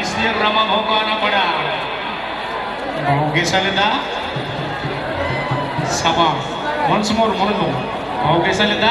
इसलिए भ्रमक होकर आना पड़ा भावगेशा लेदा सभा वंस मोर मुनगो भावगेशा लेदा